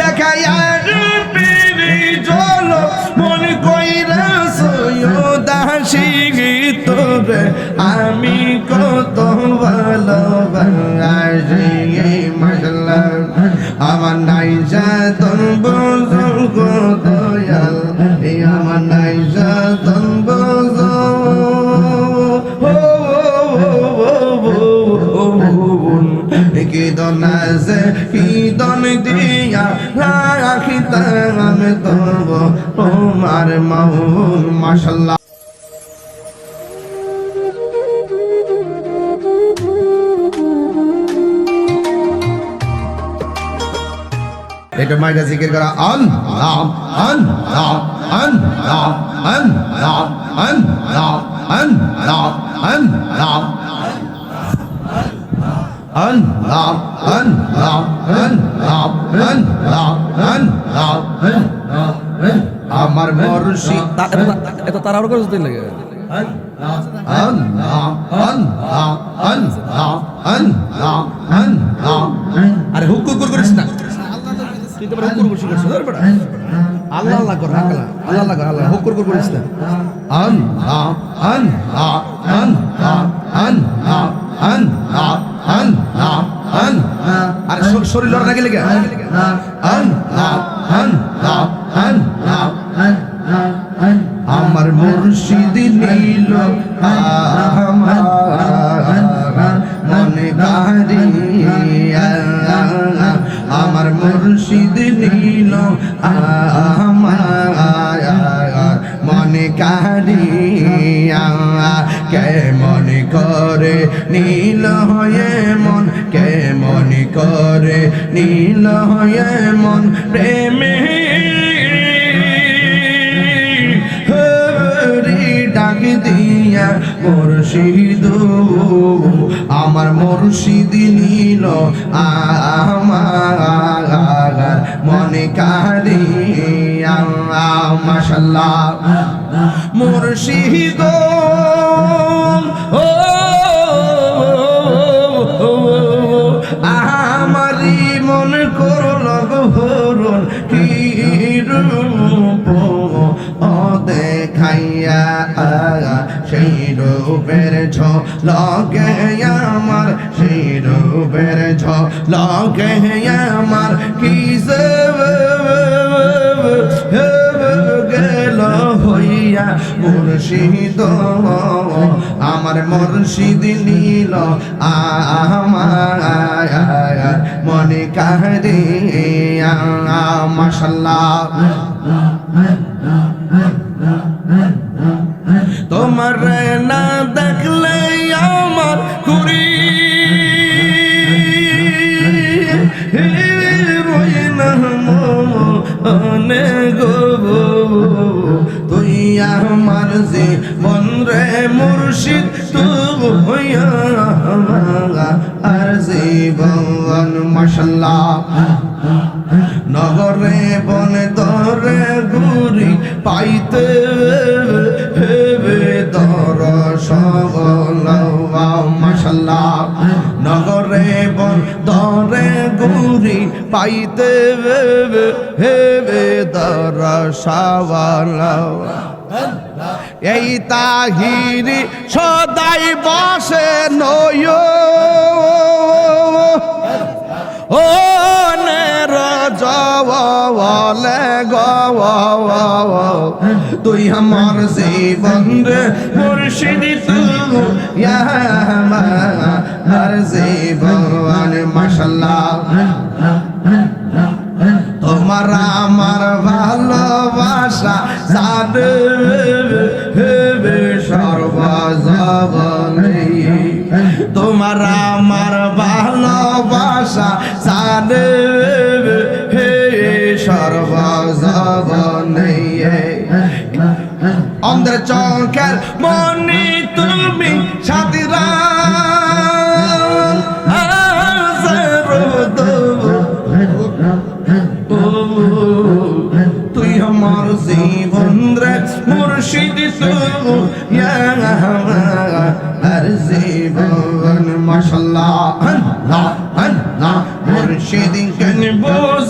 দেখায় আর পিরি জল মন কইরা দাসী তোরে আমি কত ভালোবাসি। বেদন আছে বেদন দিয়া রাখিতাম তব তোমার মাউল মাশাল্লাহ। এটা মাইটা জিকির করা। আন, রাম আন রাম আন রাম আন রাম আন রাম আন রাম আন, রাম। আল্লাহ আল্লাহ আল্লাহ আল্লাহ আল্লাহ আমার মরশি এত তাড়াহুড়ো করে দিন লাগে আরে হুকুর করে করিস না। তুই তো হুকুর করছিস বেটা। আল্লাহ আল্লাহ কর, আল্লাহ আল্লাহ কর আল্লাহ হুকুর করে করিস না। আল্লাহ আল্লাহ আল্লাহ শরীর লড়া গেলে লেগে আমার মুর্শিদ নীল মনে আমার মুর্শিদ নীল মনে কারি কে মনে করে নীল হয়ে করে নীল হয়ে মন প্রেমে। ডাক দিয়া মুর্শিদ, আমার মুর্শিদ নীল, আমার মনে কারিয়া মাশাল্লাহ। মুর্শিদ রূপ দেখাইয়া সেই রূপের ছ লগে আমার সেই রূপের ছ লগে আমার কি গেল হইয়া মুর্শিদ আমার মুর্শিদ নীল আমার মনে কাহরে মাশাল্লাহ তোমার না দেখলে আমার না মনে গো তুই আমার যে মন রে মুর্শিদ তুই আর জীবন, মাশাল্লাহ। নগরে বনে দরে গুরি পাইতে হেবে দর মাশাল্লাহ নগরে বন দরে গুরি পাইতে হেবে দর এই তাহিরি সদাই বসে নয় ও গো তুই আমার জীবন রে মুর্শিদ আমার জীবন মাশাল্লাহ তোমার আমার ভালোবাসা সাদে সর্বজবনে তোমার অন্ধ্র চৌকের মনি তুমি সাদিরা তুই আমার জীবন রে মুর্শিদ তু আর জীবন আল্লাহ, মুর্শিদ কেন বোঝে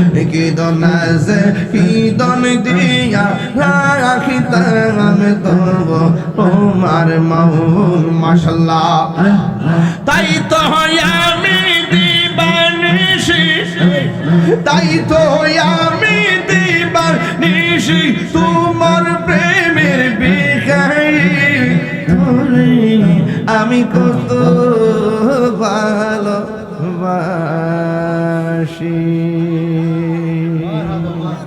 বজল কি দন আছে কি দন দিয়া রাখিতাম তব তোমার মাউল মাশাল্লাহ তাই তো আমি দিবানিশি। তাই তো আমি দিবানিশি। তোমার প্রেমের তোরে আমি কত ভালো বাসি